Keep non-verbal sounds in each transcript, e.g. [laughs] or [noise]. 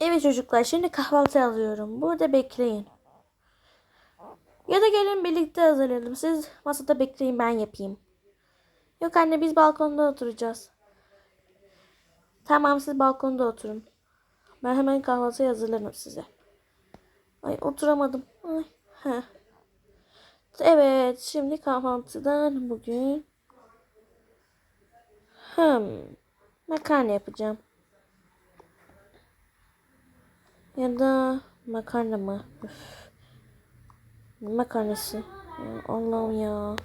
Evet çocuklar şimdi kahvaltı alıyorum. Burada bekleyin. Ya da gelin birlikte hazırlayalım. Siz masada bekleyin ben yapayım. Yok anne biz balkonda oturacağız. Tamam siz balkonda oturun. Ben hemen kahvaltıyı hazırlarım size. Ay oturamadım. Ay. Heh. Evet şimdi kahvaltıdan bugün hmm, makarna yapacağım. Ya da makarna mı? Üf. Makarnası. Allah'ım ya.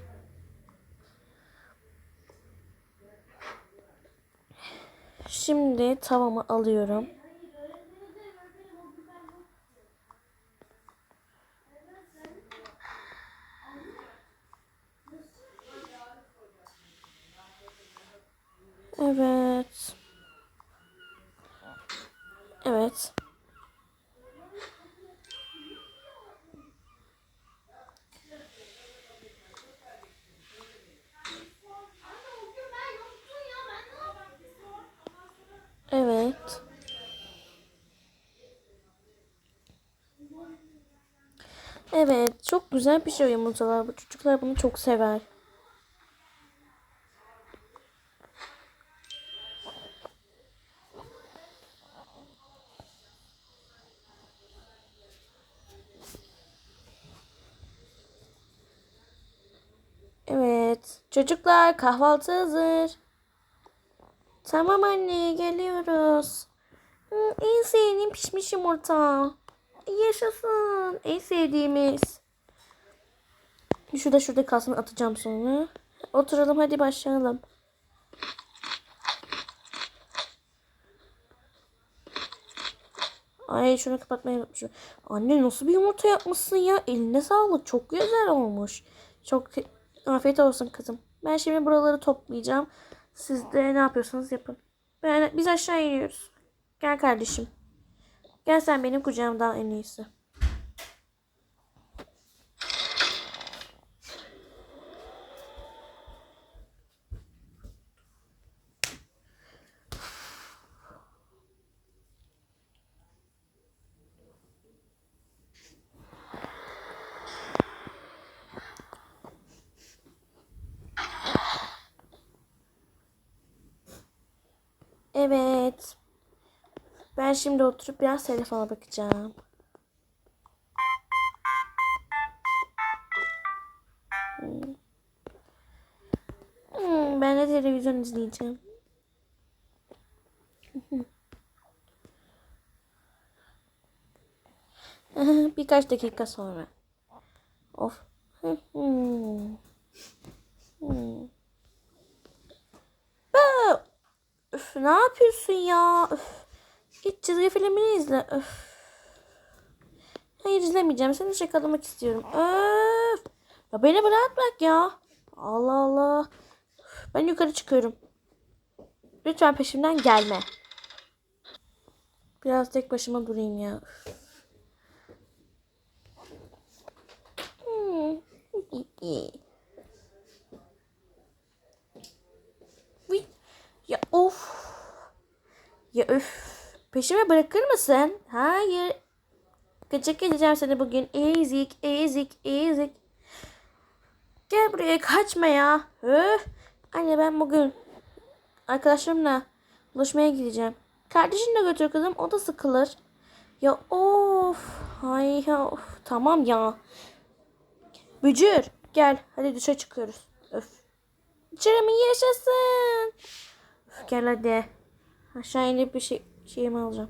Şimdi tavamı alıyorum. Evet. Evet. Evet, çok güzel pişiyor yumurtalar. Bu çocuklar bunu çok sever. Evet, çocuklar kahvaltı hazır. Tamam anne, geliyoruz. En sevdiğim pişmiş yumurta. Yaşasın. En sevdiğimiz. Şurada şurada kalsın atacağım sonra. Oturalım hadi başlayalım. Ay şunu kapatmayı unutmuşum. Anne nasıl bir yumurta yapmışsın ya? Eline sağlık. Çok güzel olmuş. Çok afiyet olsun kızım. Ben şimdi buraları toplayacağım. Siz de ne yapıyorsanız yapın. Ben, biz aşağı iniyoruz. Gel kardeşim. Gel sen benim kucağımda en iyisi. Evet. Ben şimdi oturup biraz telefona bakacağım. Hmm. Hmm, ben de televizyon izleyeceğim. [laughs] Birkaç dakika sonra. Of. Hmm. Hmm. Üf, ne yapıyorsun ya? Üf. Git çizgi filmini izle. Öf. Hayır izlemeyeceğim. Seni şakalamak istiyorum. Öf. Ya beni bırak bırak ya. Allah Allah. Ben yukarı çıkıyorum. Lütfen peşimden gelme. Biraz tek başıma durayım ya. Hmm. Ya of. Ya öf. Peşime bırakır mısın? Hayır. Gıcık edeceğim seni bugün. Ezik, ezik, ezik. Gel buraya kaçma ya. Öf. Anne ben bugün arkadaşlarımla buluşmaya gideceğim. Kardeşini de götür kızım. O da sıkılır. Ya of. Hay ya of. Tamam ya. Bücür. Gel. Hadi dışarı çıkıyoruz. Öf. Mı yaşasın? Öf, gel hadi. Aşağı inip bir şey şeyimi alacağım.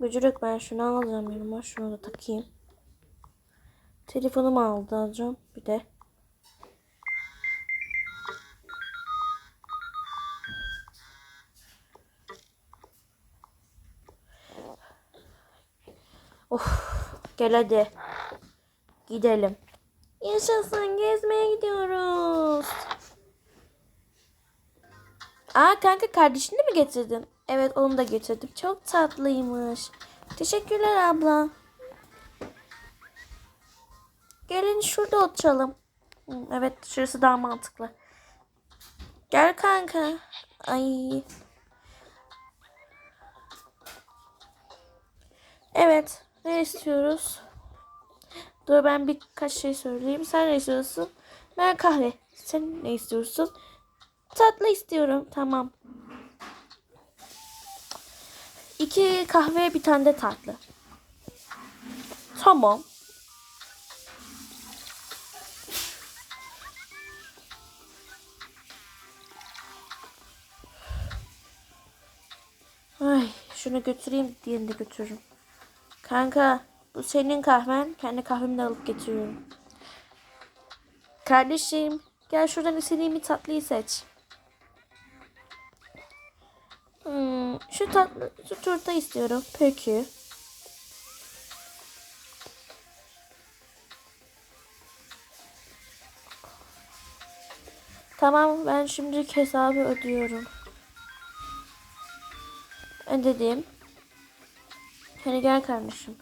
Bücürük ben şunu alacağım yanıma. Şunu da takayım. Telefonumu alacağım. Bir de. Gel hadi. Gidelim. Yaşasın gezmeye gidiyoruz. Aa kanka kardeşini mi getirdin? Evet onu da getirdim. Çok tatlıymış. Teşekkürler abla. Gelin şurada oturalım. Evet şurası daha mantıklı. Gel kanka. Ay. Evet. Ne istiyoruz? Dur ben birkaç şey söyleyeyim. Sen ne istiyorsun? Ben kahve. Sen ne istiyorsun? Tatlı istiyorum. Tamam. İki kahve bir tane de tatlı. Tamam. Ay şunu götüreyim diğerini de götürürüm. Kanka bu senin kahven. Kendi kahvemi de alıp getiriyorum. Kardeşim gel şuradan istediğin bir tatlıyı seç. Hmm, şu tatlı, şu turta istiyorum. Peki. Tamam ben şimdi hesabı ödüyorum. Ödedim. Hadi gel kardeşim.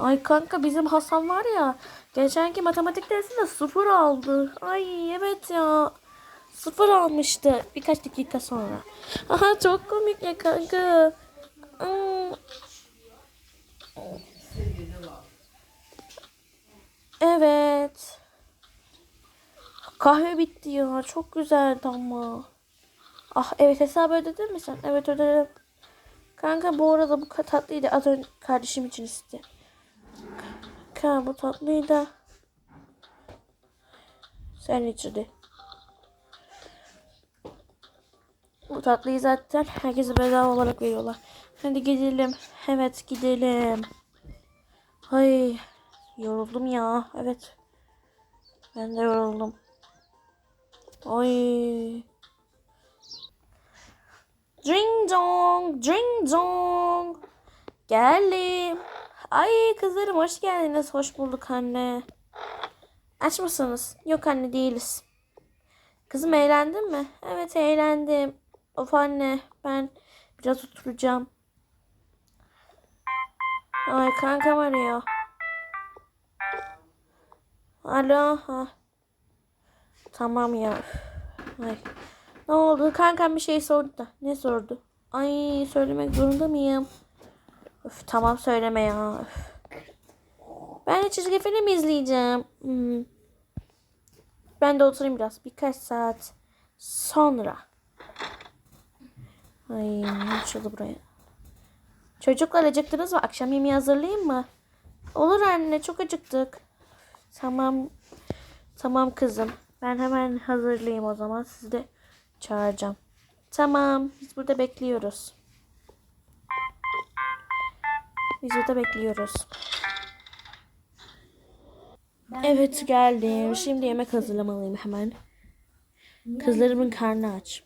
Ay kanka bizim Hasan var ya. Geçenki matematik dersinde sıfır aldı. Ay evet ya. Sıfır almıştı birkaç dakika sonra. Aha çok komik ya kanka. Hmm. Evet. Kahve bitti ya. Çok güzeldi ama. Ah evet hesabı ödedin mi sen? Evet ödedim. Kanka bu arada bu tatlıyı da az önce kardeşim için istedi. Kanka bu tatlıyı da sen içirdi. Bu tatlıyı zaten herkese bedava olarak veriyorlar. Hadi gidelim. Evet gidelim. Ay yoruldum ya. Evet. Ben de yoruldum. Ay. Ding dong, ding dong. Geldim. Ay kızlarım hoş geldiniz. Hoş bulduk anne. Aç mısınız? Yok anne değiliz. Kızım eğlendin mi? Evet eğlendim. Of anne ben biraz oturacağım. Ay kankam arıyor. Alo. Ha. Tamam ya. Ay. Ne oldu? Kankam bir şey sordu da. Ne sordu? Ay söylemek zorunda mıyım? Öf, tamam söyleme ya. Öf. Ben de çizgi film izleyeceğim. Hmm. Ben de oturayım biraz. Birkaç saat sonra. Ay ne açıldı buraya. Çocuklar acıktınız mı? Akşam yemeği hazırlayayım mı? Olur anne çok acıktık. Tamam. Tamam kızım. Ben hemen hazırlayayım o zaman. Sizi de çağıracağım. Tamam. Biz burada bekliyoruz. Biz burada bekliyoruz. Evet geldim. Şimdi yemek hazırlamalıyım hemen. Kızlarımın karnı aç.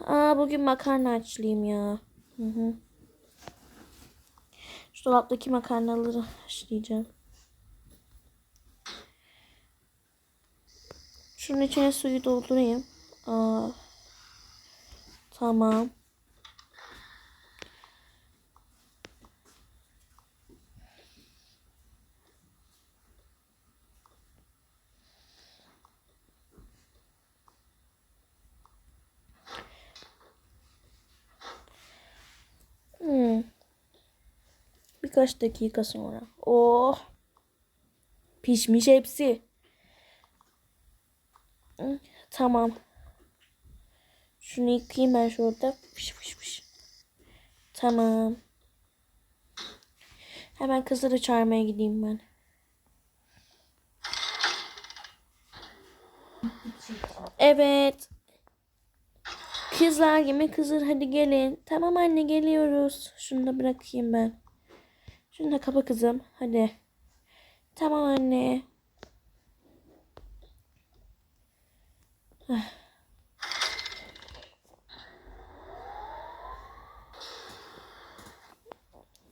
Aa bugün makarna açlıyım ya. Hı hı. Şu dolaptaki makarnaları haşlayacağım. Şunun içine suyu doldurayım. Aa. Tamam. Hmm. Birkaç dakika sonra. Oh. Pişmiş hepsi. Hı, Tamam. Şunu yıkayayım ben şurada. Piş piş piş. Tamam. Hemen kızları çağırmaya gideyim ben. Evet. Kızlar yemek hazır hadi gelin. Tamam anne geliyoruz. Şunu da bırakayım ben. Şunu da kapa kızım. Hadi. Tamam anne. Ah.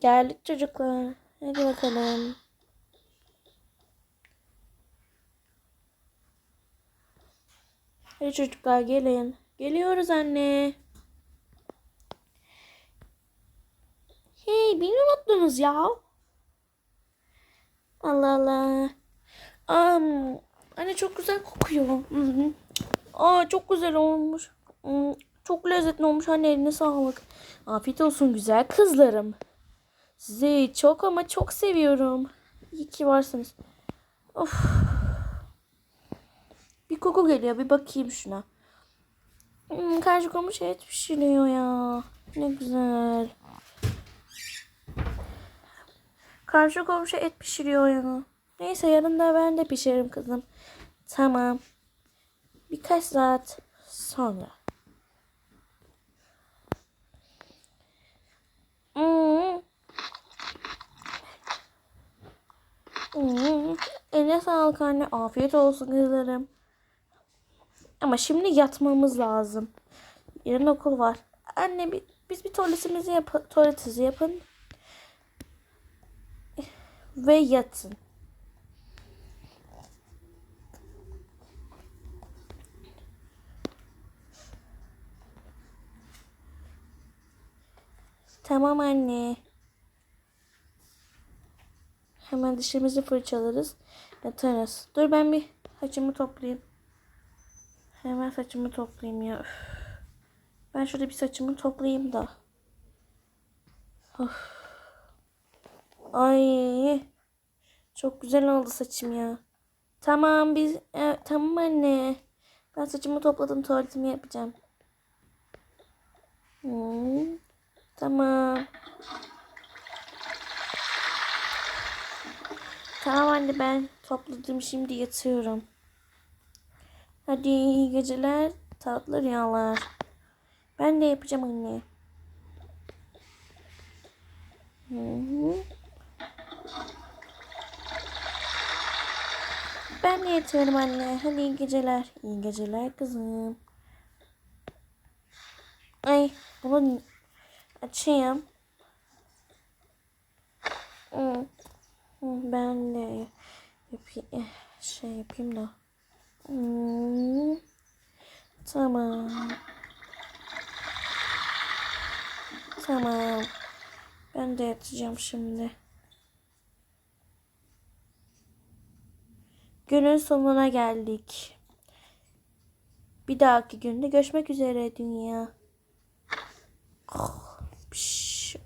Geldik çocuklar. Hadi bakalım. Hadi çocuklar gelin. Geliyoruz anne. Hey beni unuttunuz ya. Allah Allah. Am, anne çok güzel kokuyor. Aa çok güzel olmuş. Çok lezzetli olmuş anne eline sağlık. Afiyet olsun güzel kızlarım. Sizi çok ama çok seviyorum. İyi ki varsınız. Of. Bir koku geliyor bir bakayım şuna. Hmm, karşı komşu et pişiriyor ya. Ne güzel. Karşı komşu et pişiriyor ya. Neyse yarın da ben de pişiririm kızım. Tamam. Birkaç saat sonra. Hmm. Hmm. Eline sağlık anne. Afiyet olsun kızlarım. Ama şimdi yatmamız lazım. Yarın okul var. Anne bi- biz bir tuvaletimizi yapın. Tuvaletinizi yapın. Ve yatın. Tamam anne. Hemen dişimizi fırçalarız. Yatarız. Dur ben bir saçımı toplayayım. Hemen saçımı toplayayım ya. Üf. Ben şurada bir saçımı toplayayım da. Of. Ay. Çok güzel oldu saçım ya. Tamam biz e, tamam anne. Ben saçımı topladım tuvaletimi yapacağım. Hmm. Tamam. Tamam anne ben topladım şimdi yatıyorum. Hadi iyi geceler, tatlı rüyalar. Ben de yapacağım anne. Ben de yatıyorum anne. Hadi iyi geceler. İyi geceler kızım. Ay bunu açayım. Hı. Hı, Ben de yapayım. Şey yapayım da. Hmm. Tamam. Tamam. Ben de yatacağım şimdi. Günün sonuna geldik. Bir dahaki günde görüşmek üzere dünya. Piş.